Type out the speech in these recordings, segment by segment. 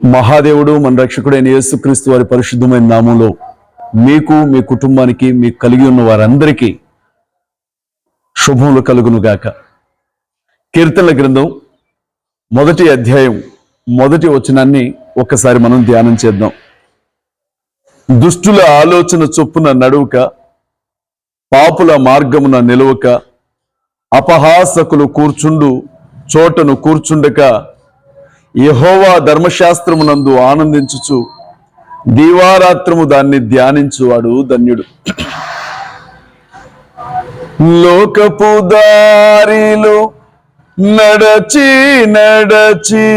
మహాదేవుడు మన రక్షకుడైన యేసుక్రీస్తు వారి పరిశుద్ధమైన నామంలో మీకు మీ కుటుంబానికి మీకు కలిగి ఉన్న వారందరికీ శుభములు కలుగునుగాక. కీర్తనల గ్రంథం మొదటి అధ్యాయం మొదటి వచనాన్ని ఒక్కసారి మనం ధ్యానం చేద్దాం. దుష్టుల ఆలోచన చొప్పున నడువుక పాపుల మార్గమున నిలువక అపహాసకులు కూర్చుండు చోటను కూర్చుండక యహోవా ధర్మశాస్త్రమునందు ఆనందించుచు దీవారాత్రము దాన్ని ధ్యానించువాడు ధన్యుడు. లోకపు దారిలో నడచి నడచి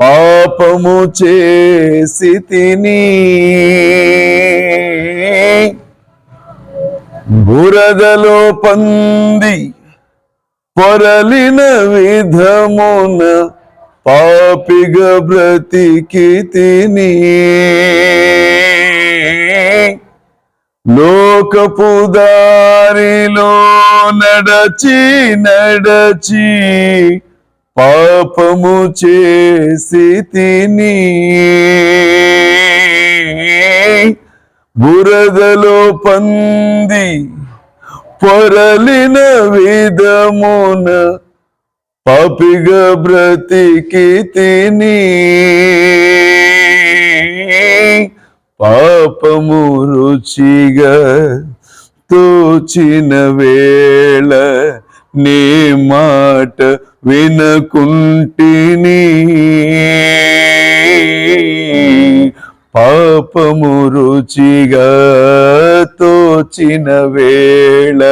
పాపము చేసి తిని బురదలో పంది పొరలిన విధమున పాపిగ బ్రతికి తిని లోకపు దారిలో నడచి నడచి పాపము చేసి తిని. బురదలో పంది పొరలిన విధమున పాపిగా బ్రతికి తిని పాపము రుచిగా తోచిన వేళ నీ మాట వినకుంటిని. పాపము రుచిగా తోచిన వేళ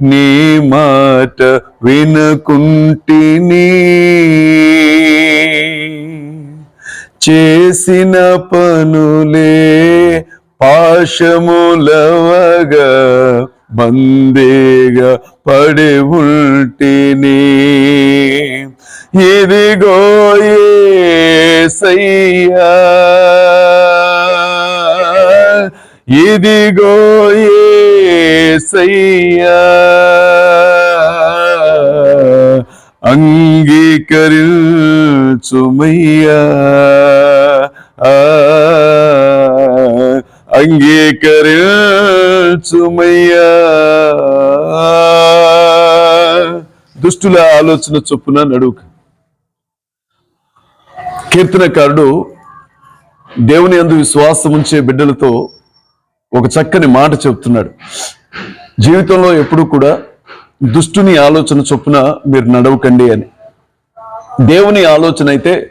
నీ మాట వినకుంటిని. చేసిన పనులే పాశములవగా బందేగా పడి ఉంటిని. ఇదిగో సయ్యా ఇదిగోయే యేసయ్యా అంగీకరించుమయ్యా. ఆ, అంగీకరించుమయ్యా. దుష్టుల ఆలోచన చొప్పున నడుక కీర్తనకారుడు దేవుని అందు విశ్వాసం ఉంచే బిడ్డలతో ఒక చక్కని మాట చెప్తున్నాడు. జీవితంలో ఎప్పుడు కూడా దుష్టుని ఆలోచన చొప్పున మీరు నడవకండి అని. దేవుని ఆలోచన అయితే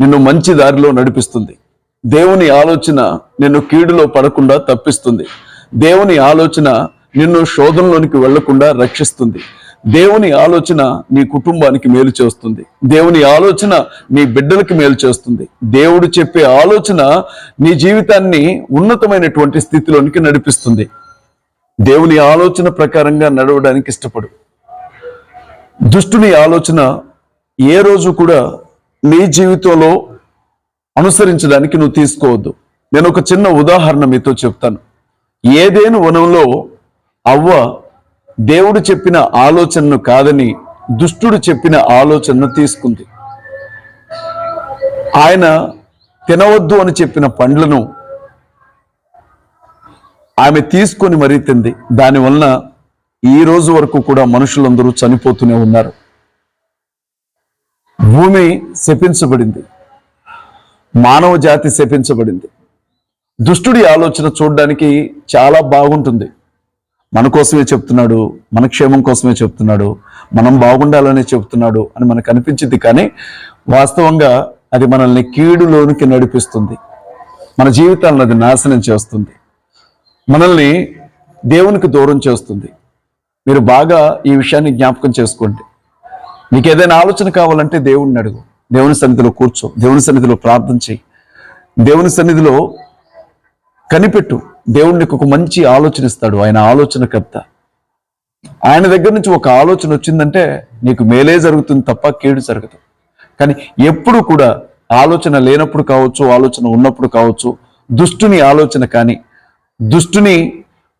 నిన్ను మంచి దారిలో నడిపిస్తుంది. దేవుని ఆలోచన నిన్ను కీడులో పడకుండా తప్పిస్తుంది. దేవుని ఆలోచన నిన్ను శోధంలోనికి వెళ్ళకుండా రక్షిస్తుంది. దేవుని ఆలోచన నీ కుటుంబానికి మేలు చేస్తుంది. దేవుని ఆలోచన నీ బిడ్డలకి మేలు చేస్తుంది. దేవుడు చెప్పే ఆలోచన నీ జీవితాన్ని ఉన్నతమైనటువంటి స్థితిలోనికి నడిపిస్తుంది. దేవుని ఆలోచన ప్రకారంగా నడవడానికి ఇష్టపడు. దుష్టుని ఆలోచన ఏ రోజు కూడా నీ జీవితంలో అనుసరించడానికి నువ్వు తీసుకోవద్దు. నేను ఒక చిన్న ఉదాహరణ మీతో చెప్తాను. ఏదేను వనంలో అవ్వ దేవుడు చెప్పిన ఆలోచనను కాదని దుష్టుడు చెప్పిన ఆలోచనను తీసుకుంది. ఆయన తినవద్దు అని చెప్పిన పండ్లను ఆమె తీసుకొని మరీ తింది. దానివలన ఈ రోజు వరకు కూడా మనుషులందరూ చనిపోతూనే ఉన్నారు. భూమి శపించబడింది. మానవ జాతి శపించబడింది. దుష్టుడి ఆలోచన చూడడానికి చాలా బాగుంటుంది. మన కోసమే చెప్తున్నాడు మన క్షేమం కోసమే చెప్తున్నాడు మనం బాగుండాలనే చెప్తున్నాడు అని మనకు అనిపించింది కానీ వాస్తవంగా అది మనల్ని కీడులోనికి నడిపిస్తుంది. మన జీవితాలను అది నాశనం చేస్తుంది. మనల్ని దేవునికి దూరం చేస్తుంది. మీరు బాగా ఈ విషయాన్ని జ్ఞాపకం చేసుకోండి. మీకు ఏదైనా ఆలోచన కావాలంటే దేవుణ్ణి అడుగు. దేవుని సన్నిధిలో కూర్చో. దేవుని సన్నిధిలో ప్రార్థన చేయి. దేవుని సన్నిధిలో కనిపెట్టు. దేవుడు నీకు ఒక మంచి ఆలోచన ఇస్తాడు ఆయన ఆలోచనకర్త ఆయన దగ్గర నుంచి ఒక ఆలోచన వచ్చిందంటే నీకు మేలే జరుగుతుంది తప్ప కీడు జరగదు. కానీ ఎప్పుడు కూడా ఆలోచన లేనప్పుడు కావచ్చు ఆలోచన ఉన్నప్పుడు కావచ్చు దుష్టుని ఆలోచన కానీ దుష్టుని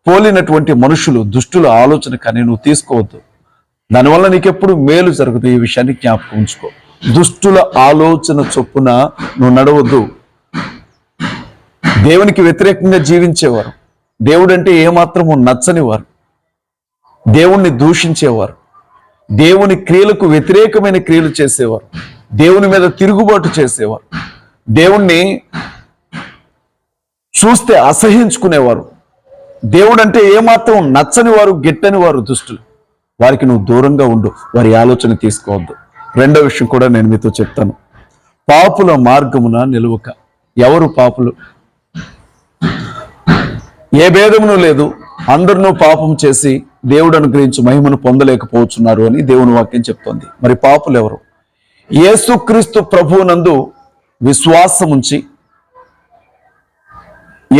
పోలినటువంటి మనుషులు దుష్టుల ఆలోచన కానీ నువ్వు తీసుకోవద్దు. దానివల్ల నీకెప్పుడు మేలు జరుగుతుంది ఈ విషయాన్ని జ్ఞాపకం ఉంచుకో. దుష్టుల ఆలోచన చొప్పున నువ్వు నడవద్దు. దేవునికి వ్యతిరేకంగా జీవించేవారు. దేవుడు అంటే ఏమాత్రము నచ్చని వారు దేవుణ్ణి దూషించేవారు. దేవుని క్రియలకు వ్యతిరేకమైన క్రియలు చేసేవారు. దేవుని మీద తిరుగుబాటు చేసేవారు. దేవుణ్ణి చూస్తే అసహించుకునేవారు. దేవుడు అంటే ఏమాత్రం నచ్చని వారు గిట్టని వారు దుష్టులు. వారికి నువ్వు దూరంగా ఉండు వారి ఆలోచన తీసుకోవద్దు. రెండో విషయం కూడా నేను మీతో చెప్తాను. పాపుల మార్గమున నిలువక. ఎవరు పాపులు? ఏ భేదమును లేదు. అందరినూ పాపం చేసి దేవుడు అనుగ్రహించి మహిమను పొందలేకపోతున్నారు అని దేవుని వాక్యం చెప్తోంది. మరి పాపులు ఎవరు యేసుక్రీస్తు ప్రభువునందు విశ్వాసముంచి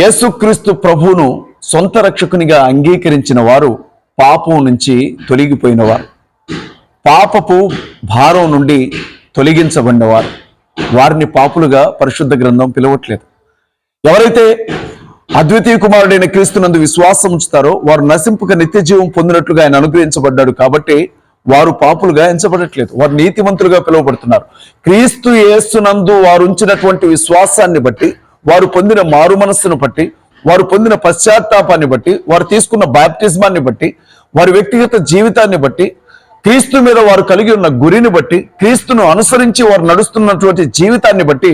యేసుక్రీస్తు ప్రభువును సొంత రక్షకునిగా అంగీకరించిన వారు పాపం నుంచి తొలగిపోయినవారు. పాపపు భారం నుండి తొలగించబడినవారు. వారిని పాపులుగా పరిశుద్ధ గ్రంథం పిలవట్లేదు. ఎవరైతే అద్వితీయ కుమారుడైన క్రీస్తునందు విశ్వాసం ఉంచుతారో వారు నశింపుక నిత్య జీవం పొందినట్లుగా ఆయన అనుగ్రహించబడ్డాడు కాబట్టి వారు పాపులుగా ఎంచబడట్లేదు. వారు నీతిమంతులుగా పిలువబడుతున్నారు. క్రీస్తు యేసునందు వారు ఉంచినటువంటి విశ్వాసాన్ని బట్టి వారు పొందిన మారు మనస్సును బట్టి వారు పొందిన పశ్చాత్తాపాన్ని బట్టి వారు తీసుకున్న బాప్టిజమాన్ని బట్టి వారి వ్యక్తిగత జీవితాన్ని బట్టి క్రీస్తు మీద వారు కలిగి ఉన్న గురిని బట్టి క్రీస్తును అనుసరించి వారు నడుస్తున్నటువంటి జీవితాన్ని బట్టి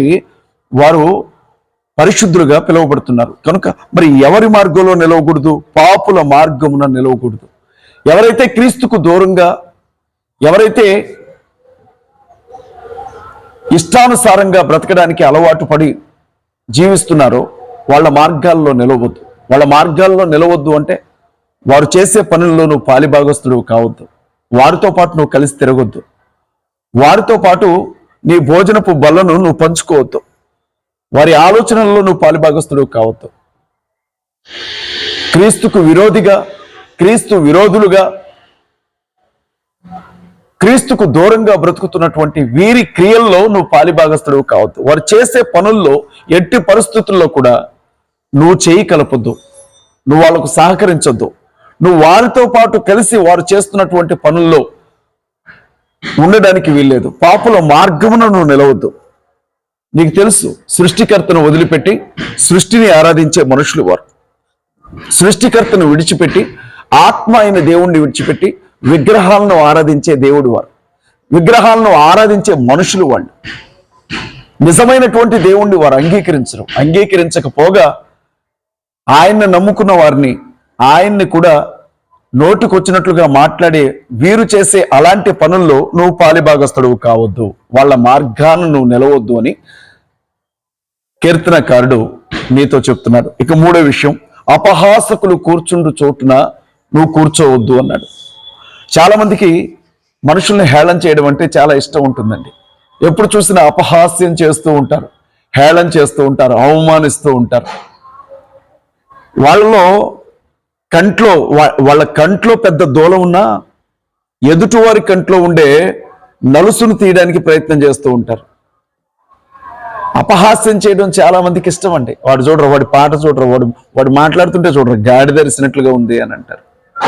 వారు పరిశుద్ధులుగా పిలువబడుతున్నారు. కనుక మరి ఎవరి మార్గంలో నిలవకూడదు? పాపుల మార్గమున నిలవకూడదు. ఎవరైతే క్రీస్తుకు దూరంగా ఎవరైతే ఇష్టానుసారంగా బ్రతకడానికి అలవాటు పడి జీవిస్తున్నారో వాళ్ళ మార్గాల్లో నిలవద్దు. వాళ్ళ మార్గాల్లో నిలవద్దు అంటే వారు చేసే పనుల్లో నువ్వు పాలిభాగస్తుడు కావద్దు. వారితో పాటు నువ్వు కలిసి తిరగొద్దు. వారితో పాటు నీ భోజనపు బలను నువ్వు పంచుకోవద్దు. వారి ఆలోచనల్లో నువ్వు పాలిభాగస్తుడు కావద్దు. క్రీస్తుకు విరోధిగా క్రీస్తు విరోధులుగా క్రీస్తుకు దూరంగా బ్రతుకుతున్నటువంటి వీరి క్రియల్లో నువ్వు పాలిభాగస్తుడు కావద్దు. వారు చేసే పనుల్లో ఎట్టి పరిస్థితుల్లో కూడా నువ్వు చేయి కలపొద్దు. నువ్వు వాళ్ళకు సహకరించొద్దు. నువ్వు వారితో పాటు కలిసి వారు చేస్తున్నటువంటి పనుల్లో ఉండడానికి వీల్లేదు. పాపుల మార్గమున నువ్వు నిలవద్దు. నీకు తెలుసు సృష్టికర్తను వదిలిపెట్టి సృష్టిని ఆరాధించే మనుషులు వారు. సృష్టికర్తను విడిచిపెట్టి ఆత్మ అయిన దేవుణ్ణి విడిచిపెట్టి విగ్రహాలను ఆరాధించే దేవుడు వారు. విగ్రహాలను ఆరాధించే మనుషులు వాళ్ళు. నిజమైనటువంటి దేవుణ్ణి వారు అంగీకరించరు. అంగీకరించకపోగా ఆయన్ని నమ్ముకున్న వారిని ఆయన్ని కూడా నోటికొచ్చినట్లుగా మాట్లాడే వీరు చేసే అలాంటి పనుల్లో నువ్వు పాలిభాగస్తుడు కావద్దు. వాళ్ళ మార్గాన్ని నువ్వు నిలవద్దు అని కీర్తనకారుడు నీతో చెప్తున్నాడు. ఇక మూడో విషయం అపహాసకులు కూర్చుండు చోటున నువ్వు కూర్చోవద్దు అన్నాడు. చాలామందికి మనుషుల్ని హేళన చేయడం అంటే చాలా ఇష్టం ఉంటుందండి. ఎప్పుడు చూసినా అపహాస్యం చేస్తూ ఉంటారు హేళన చేస్తూ ఉంటారు అవమానిస్తూ ఉంటారు. వాళ్ళలో కంట్లో వాళ్ళ కంట్లో పెద్ద దూలం ఉన్నా ఎదుటివారి కంట్లో ఉండే నలుసును తీయడానికి ప్రయత్నం చేస్తూ ఉంటారు. అపహాస్యం చేయడం చాలా మందికి ఇష్టం అండి. వాడు చూడరు వాడి పాట చూడరు వాడు వాడు మాట్లాడుతుంటే చూడరు గాడి ధరిసినట్లుగా ఉంది అని అంటారు.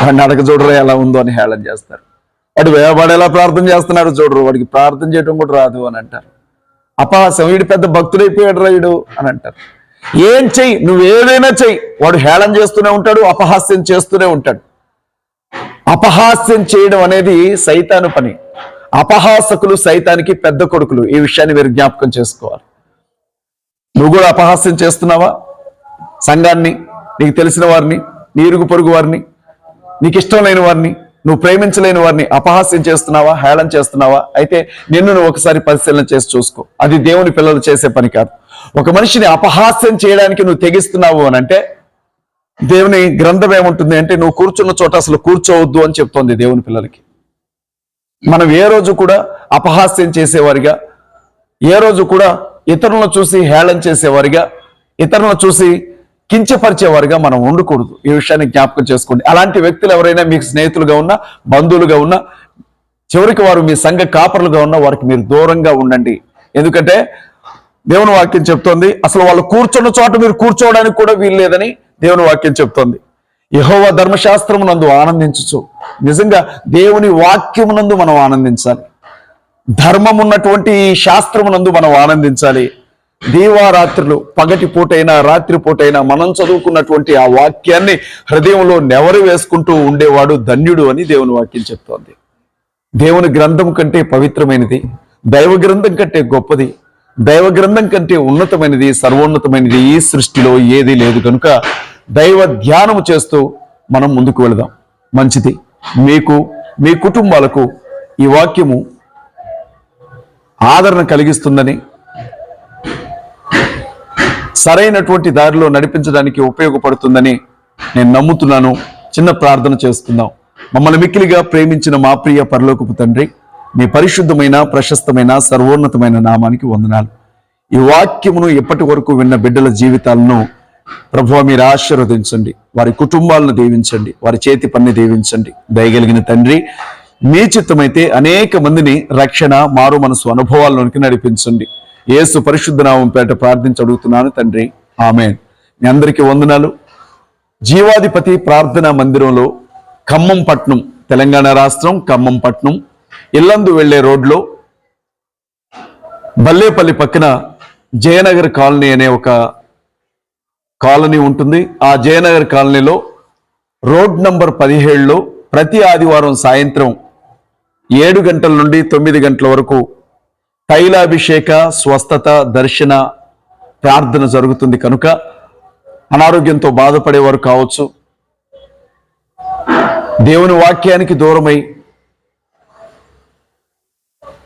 వాడిని అడగ చూడరు ఎలా ఉందో అని హేళన చేస్తారు. వాడు వే- వాడు ఎలా ప్రార్థన చేస్తున్నాడు చూడరు వాడికి ప్రార్థన చేయడం కూడా రాదు అని అంటారు. అపహాస్యం వీడు పెద్ద భక్తుడైపోయాడు రాయుడు అని అంటారు. ఏం చెయ్యి నువ్వు ఏదైనా చెయ్యి. వాడు హేళన చేస్తూనే ఉంటాడు అపహాస్యం చేస్తూనే ఉంటాడు. అపహాస్యం చేయడం అనేది సైతాను పని. అపహాసకులు సైతానికి పెద్ద కొడుకులు. ఈ విషయాన్ని మీరు జ్ఞాపకం చేసుకోవాలి. నువ్వు కూడా అపహాస్యం చేస్తున్నావా? సంఘాన్ని నీకు తెలిసిన వారిని నీ ఇరుగు పొరుగు వారిని నీకు ఇష్టం లేని వారిని నువ్వు ప్రేమించలేని వారిని అపహాస్యం చేస్తున్నావా? హేళన చేస్తున్నావా? అయితే నిన్ను నువ్వు ఒకసారి పరిశీలన చేసి చూసుకో. అది దేవుని పిల్లలు చేసే పని కాదు. ఒక మనిషిని అపహాస్యం చేయడానికి నువ్వు తెగిస్తున్నావు అని అంటే దేవుని గ్రంథం ఏముంటుంది అంటే నువ్వు కూర్చున్న చోట అసలు కూర్చోవద్దు అని చెప్తోంది దేవుని పిల్లలకి. మనం ఏ రోజు కూడా అపహాస్యం చేసేవారిగా ఏ రోజు కూడా ఇతరులను చూసి హేళన చేసేవారిగా ఇతరులను చూసి కించపరిచేవారిగా మనం ఉండకూడదు. ఈ విషయాన్ని జ్ఞాపకం చేసుకోండి. అలాంటి వ్యక్తులు ఎవరైనా మీకు స్నేహితులుగా ఉన్నా బంధువులుగా ఉన్నా చివరికి వారు మీ సంఘ కాపరులుగా ఉన్నా వారికి మీరు దూరంగా ఉండండి. ఎందుకంటే దేవుని వాక్యం చెప్తోంది అసలు వాళ్ళు కూర్చున్న చోట మీరు కూర్చోవడానికి కూడా వీల్లేదని దేవుని వాక్యం చెప్తోంది. యహోవ ధర్మశాస్త్రమునందు ఆనందించచ్చు నిజంగా దేవుని వాక్యమునందు మనం ఆనందించాలి. ధర్మం ఉన్నటువంటి శాస్త్రమునందు మనం ఆనందించాలి. దీవారాత్రులు పగటి పూటైనా రాత్రి పూటైనా మనం చదువుకున్నటువంటి ఆ వాక్యాన్ని హృదయంలో నెవరు వేసుకుంటూ ఉండేవాడు ధన్యుడు అని దేవుని వాక్యం చెప్తోంది. దేవుని గ్రంథం కంటే పవిత్రమైనది దైవ గ్రంథం కంటే గొప్పది దైవ గ్రంథం కంటే ఉన్నతమైనది సర్వోన్నతమైనది ఈ సృష్టిలో ఏది లేదు కనుక దైవ ధ్యానము చేస్తూ మనం ముందుకు వెళదాం. మంచిది. మీకు మీ కుటుంబాలకు ఈ వాక్యము ఆదరణ కలిగిస్తుందని సరైనటువంటి దారిలో నడిపించడానికి ఉపయోగపడుతుందని నేను నమ్ముతున్నాను. చిన్న ప్రార్థన చేస్తున్నాం. మమ్మల్ని మిక్కిలిగా ప్రేమించిన మా ప్రియ పరలోకపు తండ్రి మీ పరిశుద్ధమైన ప్రశస్తమైన సర్వోన్నతమైన నామానికి వందనాలు. ఈ వాక్యమును ఇప్పటి వరకు విన్న బిడ్డల జీవితాలను ప్రభు మీరు ఆశీర్వదించండి. వారి కుటుంబాలను దీవించండి. వారి చేతి పని దీవించండి. దయగలిగిన తండ్రి మీ చిత్తమైతే అనేక మందిని రక్షణ మారు మనసు అనుభవాల్లోనికి నడిపించండి. ఏసు పరిశుద్ధనామం పేట ప్రార్థించి అడుగుతున్నాను తండ్రి. ఆమె మీ అందరికీ వందనాలు. జీవాధిపతి ప్రార్థనా మందిరంలో ఖమ్మం పట్నం తెలంగాణ రాష్ట్రం ఖమ్మం పట్నం ఇల్లందు వెళ్ళే రోడ్లో బల్లేపల్లి పక్కన జయనగర్ కాలనీ అనే ఒక కాలనీ ఉంటుంది. ఆ జయనగర్ కాలనీలో రోడ్ నంబర్ పదిహేడులో ప్రతి ఆదివారం సాయంత్రం ఏడు గంటల నుండి తొమ్మిది గంటల వరకు తైలాభిషేక స్వస్థత దర్శన ప్రార్థన జరుగుతుంది కనుక అనారోగ్యంతో బాధపడేవారు కావచ్చు. దేవుని వాక్యానికి దూరమై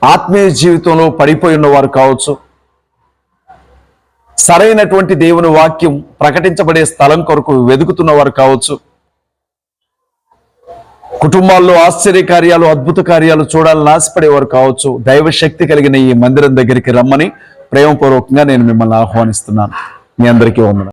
ఆత్మీయ జీవితంలో పడిపోయి ఉన్నవారు కావచ్చు. సరైనటువంటి దేవుని వాక్యం ప్రకటించబడే స్థలం కొరకు వెతుకుతున్నవారు కావచ్చు. కుటుంబాల్లో ఆశ్చర్య కార్యాలు అద్భుత కార్యాలు చూడాలని ఆశపడేవారు కావచ్చు. దైవ శక్తి కలిగిన ఈ మందిరం దగ్గరికి రమ్మని ప్రేమపూర్వకంగా నేను మిమ్మల్ని ఆహ్వానిస్తున్నాను. మీ అందరికీ వందన